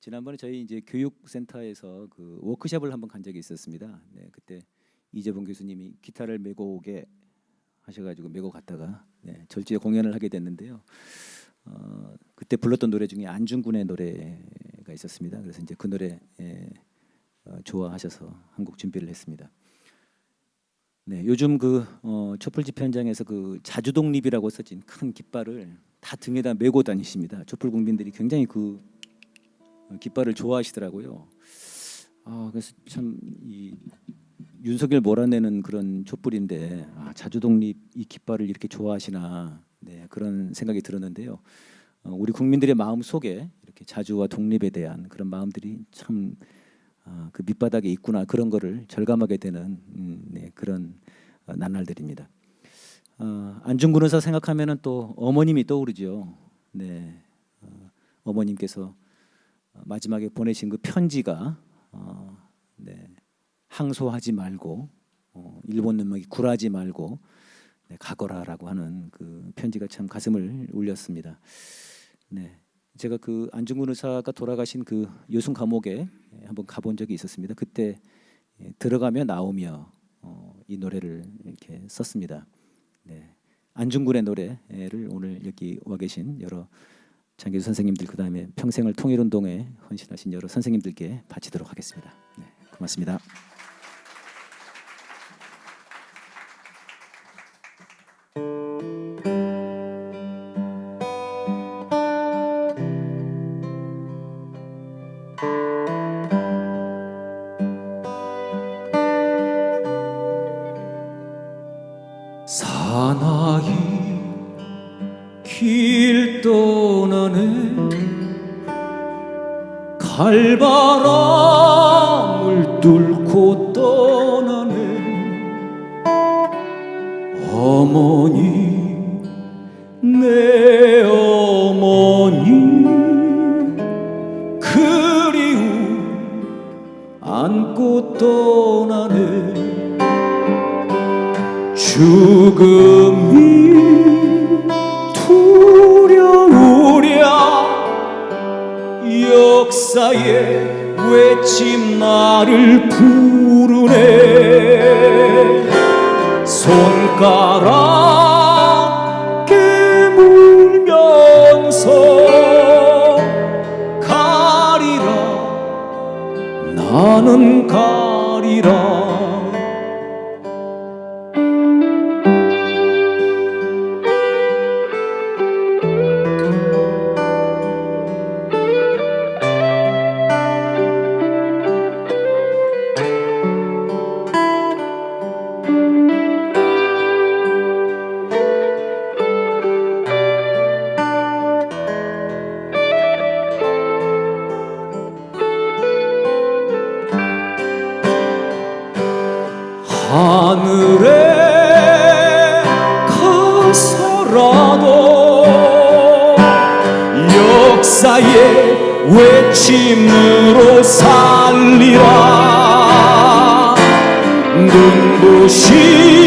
지난번에 저희 이제 교육센터에서 그 워크숍을 한번 간 적이 있었습니다. 네, 그때 이재봉 교수님이 기타를 메고 오게 하셔가지고 메고 갔다가 네, 절주에 공연을 하게 됐는데요. 어, 그때 불렀던 노래 중에 안중근의 노래가 있었습니다. 그래서 이제 그 노래 예, 어, 좋아하셔서 한 곡 준비를 했습니다. 네, 요즘 그 어, 촛불 집회 현장에서 그 자주독립이라고 써진 큰 깃발을 다 등에다 메고 다니십니다. 촛불 국민들이 굉장히 그 어, 깃발을 좋아하시더라고요. 아 그래서 참 이 윤석열 몰아내는 그런 촛불인데 아, 자주 독립 이 깃발을 이렇게 좋아하시나 네, 그런 생각이 들었는데요. 어, 우리 국민들의 마음 속에 이렇게 자주와 독립에 대한 그런 마음들이 참 아, 그 밑바닥에 있구나 그런 거를 절감하게 되는 음, 네, 그런 어, 나날들입니다. 어, 안중근 의사 생각하면은 또 어머님이 떠오르죠. 네, 어, 어머님께서 어, 마지막에 보내신 그 편지가 어, 네, 항소하지 말고 어, 일본 놈에게 굴하지 말고 네, 가거라라고 하는 그 편지가 참 가슴을 울렸습니다. 네, 제가 그 안중근 의사가 돌아가신 그 요순 감옥에 한번 가본 적이 있었습니다. 그때 예, 들어가며 나오며 어, 이 노래를 이렇게 썼습니다. 네, 안중근의 노래를 오늘 여기 와 계신 여러 장교수 선생님들 그다음에 평생을 통일운동에 헌신하신 여러 선생님들께 바치도록 하겠습니다. 네, 고맙습니다. 길 떠나네 칼바람을 뚫고 떠나네 어머니 내 어머니. 그리움 안고 떠나네 죽음이 역사의 외침 나를 부르네. 손가락 깨물면서 가리라. 나는 가 하늘에 가서라도 역사의 외침으로 살리라. 눈부신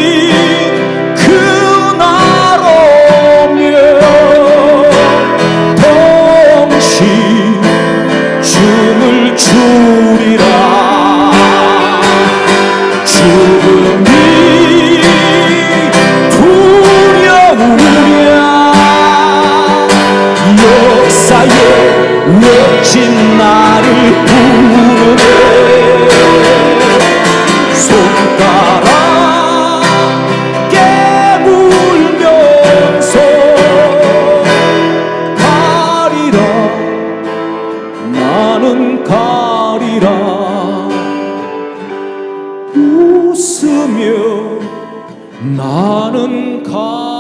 부르네 손가락 깨물면서 가리라 나는 가리라 웃으며 나는 가